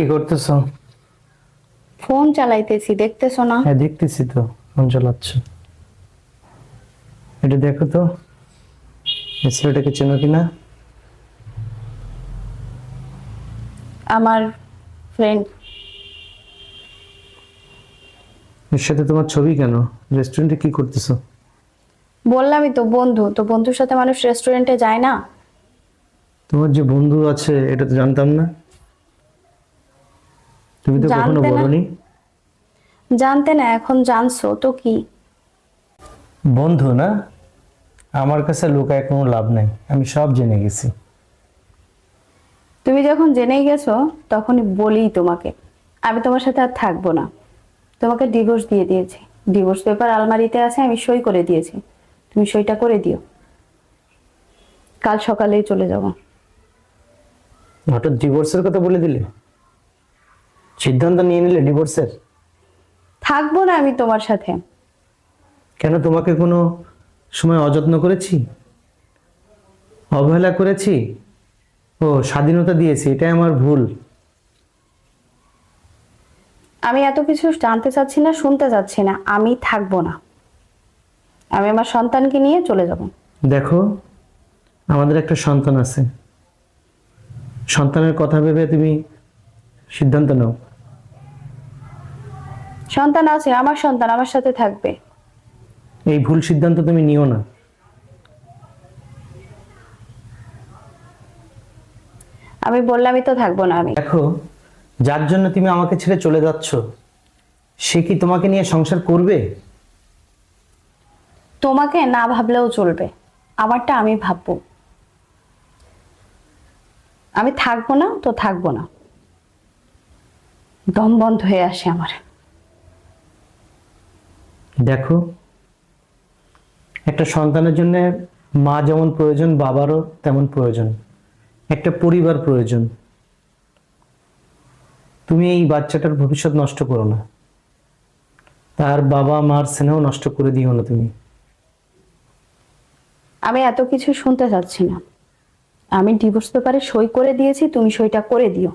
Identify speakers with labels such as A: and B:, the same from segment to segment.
A: কি করতেছো?
B: ফোন চালাইতেছি দেখতেছো না?
A: হ্যাঁ দেখতেছি তো ফোন চালাচ্ছ। এটা দেখো তো ছেলেটাকে চেনো কিনা
B: আমার ফ্রেন্ড
A: এর সাথে তোমার ছবি কেন? রেস্টুরেন্টে কি করতেছো?
B: বললামই তো বন্ধু। তো বন্ধুর সাথে মানুষ রেস্টুরেন্টে যায় না?
A: তোমার যে বন্ধু আছে এটা তো জানতাম না। তুমি তো কখনো বলনি?
B: জানতে না এখন জানছো তো কি?
A: বন্ধু না? আমার কাছে লুকায় কোনো লাভ নাই আমি সব জেনে গেছি।
B: তুমি যখন জেনেই গেছো তখনই বলি তোমাকে। আমি তোমার সাথে আর থাকব না। তোমাকে ডিভোর্স দিয়ে দিয়েছি। ডিভোর্স পেপার আলমারিতে আছে আমি সই করে দিয়েছি। তুমি সইটা করে দিও। কাল সকালেই চলে যাব।
A: হঠাৎ ডিভোর্সের কথা বলে দিলে? সিদ্ধান্ত নিয়ে নিলে ডিভোর্সের
B: থাকব না আমি তোমার সাথে।
A: কেন তোমাকে কোনো সময় অযত্ন করেছি? অবহেলা করেছি? ও স্বাধীনতা দিয়েছি এটাই আমার ভুল।
B: আমি এত কিছু জানতে চাচ্ছি না শুনতে চাচ্ছি না আমি থাকব না। আমি আমার সন্তানকে নিয়ে চলে যাব।
A: দেখো আমাদের একটা সন্তান আছে। সন্তানের কথা ভেবে তুমি সিদ্ধান্ত নাও।
B: সন্তান আছে আমার সন্তান আমার সাথে থাকবে।
A: এই ভুল সিদ্ধান্ত তুমি নিও না।
B: আমি বললামই তো থাকব না আমি।
A: দেখো যার জন্য তুমি আমাকে ছেড়ে চলে যাচ্ছ সে কি তোমাকে নিয়ে সংসার করবে?
B: তোমাকে না ভাবলেও চলবে। আমারটা আমি ভাববো। আমি থাকব না তো থাকব না। দম বন্ধ হয়ে আসে আমার।
A: দেখো, একটা সন্তানের জন্য মা যেমন প্রয়োজন, বাবারও তেমন প্রয়োজন। একটা পরিবার প্রয়োজন। তুমি এই বাচ্চাটার ভবিষ্যৎ নষ্ট করো না। তার বাবা, মার স্নেহ নষ্ট করে দিও না তুমি।
B: আমি এত কিছু শুনতে চাচ্ছি না। আমি ডিভোর্স পেপারে সই করে দিয়েছি, তুমি সইটা করে দিও।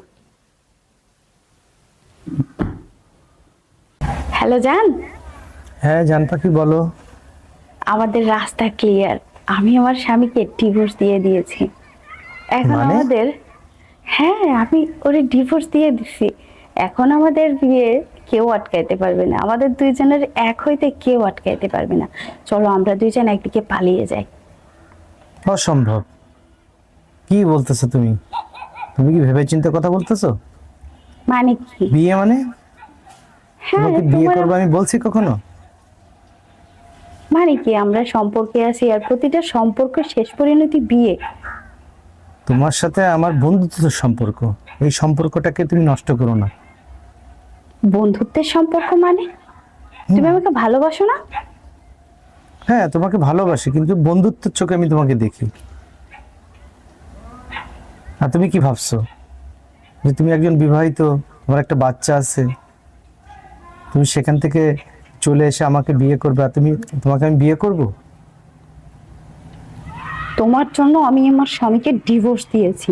B: হ্যালো জান
A: হ্যাঁ জান পাখি বলো।
B: আমাদের রাস্তা ক্লিয়ার আমি আমার স্বামীকে ডিভোর্স দিয়ে দিয়েছি। এখন
A: মানে?
B: আমাদের হ্যাঁ আমি ওরে ডিভোর্স দিয়ে দিছি। এখন আমাদের বিয়ে কেউ আটকাইতে পারবে না। আমাদের দুইজনের এক হইতে কেউ আটকাইতে পারবে না। চলো আমরা দুইজন একদিকে পালিয়ে যাই।
A: অসম্ভব। কি বলতেছো তুমি? তুমি কি ভেবে চিন্তে কথা বলতেছো?
B: মানে কি?
A: বিয়ে মানে?
B: হ্যাঁ
A: তোমাকে বিয়ে
B: তোমার-
A: করব আমি বলছি কখনো?
B: মানে কি আমরা সম্পর্কে আছি আর প্রতিটা সম্পর্ক শেষ পরিণতি বিয়ে।
A: তোমার সাথে আমার বন্ধুত্ব সম্পর্ক। এই সম্পর্কটাকে তুমি নষ্ট করো না।
B: বন্ধুত্বের সম্পর্ক মানে? তুমি আমাকে ভালোবাসো না?
A: হ্যাঁ তোমাকে ভালোবাসি কিন্তু বন্ধুত্বের চোখে আমি তোমাকে দেখি। আর তুমি কি ভাবছ? যে তুমি একজন বিবাহিত তোমার একটা বাচ্চা আছে। তুমি সেখান থেকে চলে এসে আমাকে বিয়ে করবে আর তুমি, তোমাকে আমি বিয়ে করব?
B: তোমার জন্য আমি আমার স্বামীকে ডিভোর্স দিয়েছি।